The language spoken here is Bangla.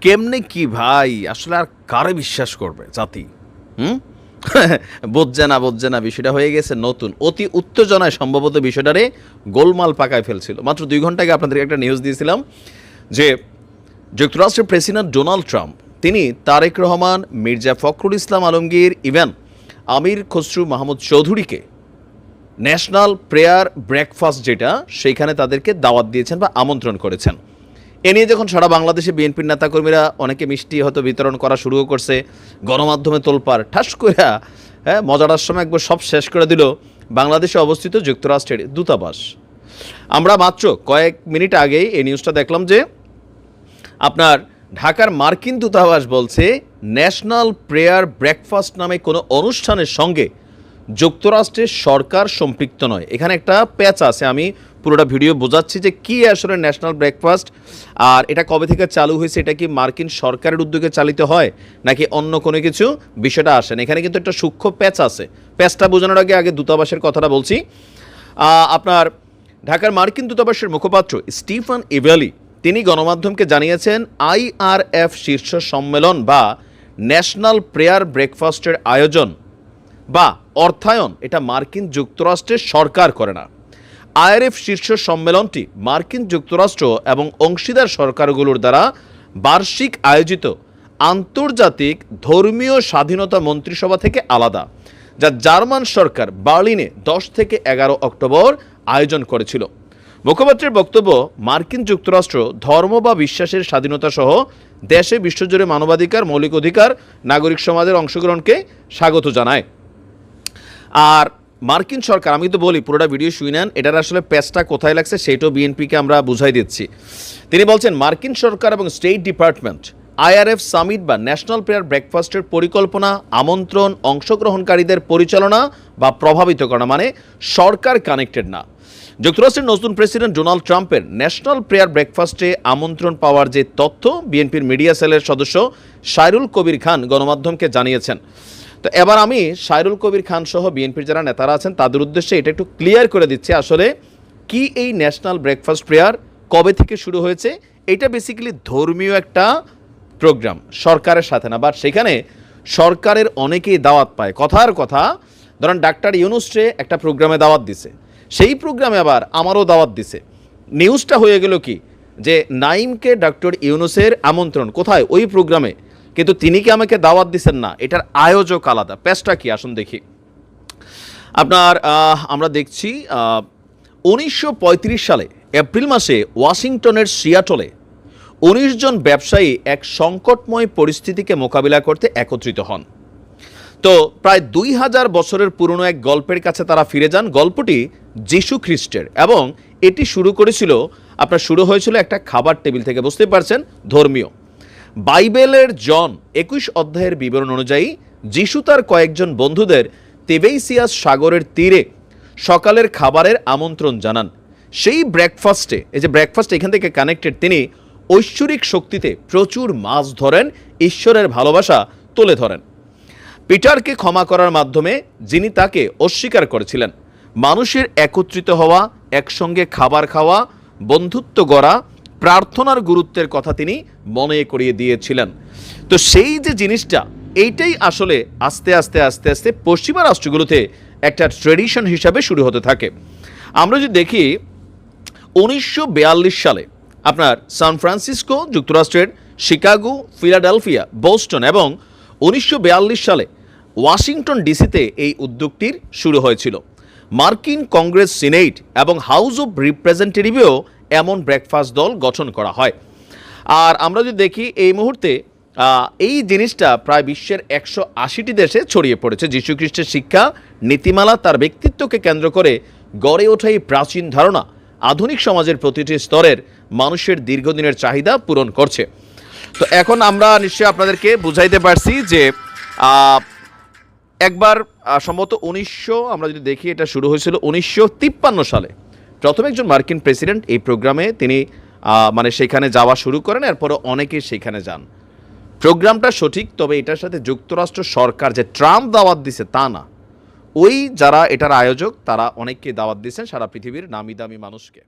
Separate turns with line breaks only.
কেমনে কি ভাই? আসলে আর কারে বিশ্বাস করবে জাতি? হুম? বুঝছে না বুঝছে না, বিষয়টা হয়ে গেছে নতুন। অতি উত্তেজনায় সম্ভবত বিষয়টারে গোলমাল পাকায় ফেলছিল। মাত্র দুই ঘণ্টা আগে আপনাদেরকে একটা নিউজ দিয়েছিলাম যে যুক্তরাষ্ট্রের প্রেসিডেন্ট ডোনাল্ড ট্রাম্প তিনি তারেক রহমান, মির্জা ফখরুল ইসলাম আলমগীর ইভেন আমির খসরু মাহমুদ চৌধুরীকে ন্যাশনাল প্রেয়ার ব্রেকফাস্ট যেটা সেইখানে তাদেরকে দাওয়াত দিয়েছেন বা আমন্ত্রণ করেছেন। এ নিয়ে যখন সারা বাংলাদেশে বিএনপির নেতাকর্মীরা অনেকে মিষ্টি হয়তো বিতরণ করা শুরু করছে, গণমাধ্যমে তোলপার ঠাস করে হ্যাঁ মজাটার সময় একবার সব শেষ করে দিল বাংলাদেশে অবস্থিত যুক্তরাষ্ট্রের দূতাবাস। আমরা মাত্র কয়েক মিনিট আগেই এই নিউজটা দেখলাম যে, আপনার ঢাকার মার্কিন দূতাবাস বলছে ন্যাশনাল প্রেয়ার ব্রেকফাস্ট নামে কোনো অনুষ্ঠানের সঙ্গে যুক্তরাষ্ট্রের সরকার সম্পৃক্ত নয়। এখানে একটা প্যাচ আছে, আমি পুরোটা ভিডিও বোঝাচ্ছি যে কি আসলে ন্যাশনাল ব্রেকফাস্ট আর এটা কবে থেকে চালু হয়েছে, এটা কি মার্কিন সরকারের উদ্যোগে চালিত হয়, নাকি অন্য কোনো কিছু? বিষয়টা আসেন। এখানে কিন্তু একটা সূক্ষ্ম প্যাচ আছে। প্যাচটা বোঝানোর আগে আগে দূতাবাসের কথাটা বলছি। আপনার ঢাকার মার্কিন দূতাবাসের মুখপাত্র স্টিফান ইভ্যালি তিনি গণমাধ্যমকে জানিয়েছেন আইআরএফ শীর্ষ সম্মেলন বা ন্যাশনাল প্রেয়ার ব্রেকফাস্টের আয়োজন বা অর্থায়ন এটা মার্কিন যুক্তরাষ্ট্রের সরকার করে না। আইআরএফ শীর্ষ সম্মেলনটি মার্কিন যুক্তরাষ্ট্র এবং অংশীদার সরকারগুলোর দ্বারা বার্ষিক আয়োজিত আন্তর্জাতিক ধর্মীয় স্বাধীনতা মন্ত্রিসভা থেকে আলাদা, যা জার্মান সরকার বার্লিনে দশ থেকে এগারো অক্টোবর আয়োজন করেছিল। মুখপাত্রের বক্তব্য, মার্কিন যুক্তরাষ্ট্র ধর্ম বা বিশ্বাসের স্বাধীনতা সহ দেশে বিশ্বজুড়ে মানবাধিকার, মৌলিক অধিকার, নাগরিক সমাজের অংশগ্রহণকে স্বাগত জানায়। আর মার্কিন সরকার, আমি তো বলি, পুরোটা ভিডিও শুই নেন, এটার আসলে প্যাচটা কোথায় লাগছে সেটাও বিএনপিকে আমরা বুঝাই দিচ্ছি। তিনি বলছেন, মার্কিন সরকার এবং স্টেট ডিপার্টমেন্ট, আইআরএফ সামিট বা ন্যাশনাল প্রেয়ার ব্রেকফাস্টের পরিকল্পনা, আমন্ত্রণ, অংশগ্রহণকারীদের পরিচালনা বা প্রভাবিত করা মানে সরকার কানেক্টেড না। যুক্তরাষ্ট্রের নতুন প্রেসিডেন্ট ডোনাল্ড ট্রাম্পের ন্যাশনাল প্রেয়ার ব্রেকফাস্টে আমন্ত্রণ পাওয়ার যে তথ্য, বিএনপির মিডিয়া সেলের সদস্য সাইরুল কবির খান গণমাধ্যমকে জানিয়েছেন। তো এবার আমি সাইরুল কবির খান সহ বিএনপির যারা নেতারা আছেন, তাদের উদ্দেশ্যে এটা একটু ক্লিয়ার করে দিচ্ছি। আসলে কি এই ন্যাশনাল ব্রেকফাস্ট প্রেয়ার কবে থেকে শুরু হয়েছে? এটা বেসিক্যালি ধর্মীয় একটা প্রোগ্রাম সরকারের সাথে না বাট সেখানে সরকারের অনেকেই দাওয়াত পায়। কথার কথা, ধরেন ডাক্তার ইউনুসরে একটা প্রোগ্রামে দাওয়াত দিছে। সেই প্রোগ্রামে আবার আমারও দাওয়াত দিছে। নিউজটা হয়ে গেল কি? যে নাইমকে ডক্টর ইউনুসের আমন্ত্রণ, কোথায়? ওই প্রোগ্রামে কিন্তু তিনি কি আমাকে দাওয়াত দিছেন না? এটার আয়োজক আলাদা। পেশটা কি? আসুন দেখি। আপনার আমরা দেখছি উনিশশো পঁয়ত্রিশ সালে, এপ্রিল মাসে ওয়াশিংটনের সিয়াটলে উনিশ জন ব্যবসায়ী এক সংকটময় পরিস্থিতিকে মোকাবিলা করতে একত্রিত হন। তো প্রায় দুই হাজার বছরের পুরনো এক গল্পের কাছে তারা ফিরে যান। গল্পটি যীশু খ্রিস্টের এবং এটি শুরু করেছিল, আপনার শুরু হয়েছিল একটা খাবার টেবিল থেকে বুঝতে পারছেন? ধর্মীয়। বাইবেলের জন একুশ অধ্যায়ের বিবরণ অনুযায়ী যিশু তার কয়েকজন বন্ধুদের তেবেইসিয়াস সাগরের তীরে সকালের খাবারের আমন্ত্রণ জানান। সেই ব্রেকফাস্টে এই যে ব্রেকফাস্ট এখান থেকে কানেক্টেড তিনি ঐশ্বরিক শক্তিতে প্রচুর মাছ ধরেন, ঈশ্বরের ভালোবাসা তুলে ধরেন। পিটারকে ক্ষমা করার মাধ্যমে যিনি তাকে অস্বীকার করেছিলেন। মানুষের একত্রিত হওয়া, একসঙ্গে খাবার খাওয়া, বন্ধুত্ব গড়া প্রার্থনার গুরুত্বের কথা তিনি মনে করিয়ে দিয়েছিলেন। তো সেই যে জিনিসটা, এইটাই আসলে আস্তে আস্তে আস্তে আস্তে পশ্চিমা রাষ্ট্রগুলোতে একটা ট্রেডিশন হিসাবে শুরু হতে থাকে। আমরা যদি দেখি, উনিশশো বিয়াল্লিশ সালে আপনার সান ফ্রান্সিসকো যুক্তরাষ্ট্রের শিকাগো, ফিলাডেলফিয়া, বোস্টন এবং উনিশশো বিয়াল্লিশ সালে ওয়াশিংটন ডিসিতে এই উদ্যোগটির শুরু হয়েছিল। মার্কিন কংগ্রেস সিনেট এবং হাউস অব রিপ্রেজেন্টেটিভেও এমন ব্রেকফাস্ট দল গঠন করা হয়। আর আমরা যদি দেখি, এই মুহূর্তে এই জিনিসটা প্রায় বিশ্বের একশো আশিটি দেশে ছড়িয়ে পড়েছে। যীশুখ্রিস্টের শিক্ষা, নীতিমালা, তার ব্যক্তিত্বকে কেন্দ্র করে গড়ে ওঠা এই প্রাচীন ধারণা। আধুনিক সমাজের প্রতিটি স্তরের মানুষের দীর্ঘদিনের চাহিদা পূরণ করছে। তো এখন আমরা নিশ্চয়ই আপনাদেরকে বুঝাইতে পারছি যে একবার সম্ভবত উনিশশো, আমরা যদি দেখি, এটা শুরু হয়েছিল উনিশশো তিপ্পান্ন সালে। প্রথম একজন মার্কিন প্রেসিডেন্ট এই প্রোগ্রামে তিনি মানে সেখানে যাওয়া শুরু করেন, এরপরও অনেকেই সেখানে যান। প্রোগ্রামটা সঠিক, তবে এটার সাথে যুক্তরাষ্ট্র সরকার যে ট্রাম্প দাওয়াত দিছে তা না। ওই যারা এটার আয়োজক, তারা অনেককে দাওয়াত দিচ্ছেন সারা পৃথিবীর নামি দামি মানুষকে।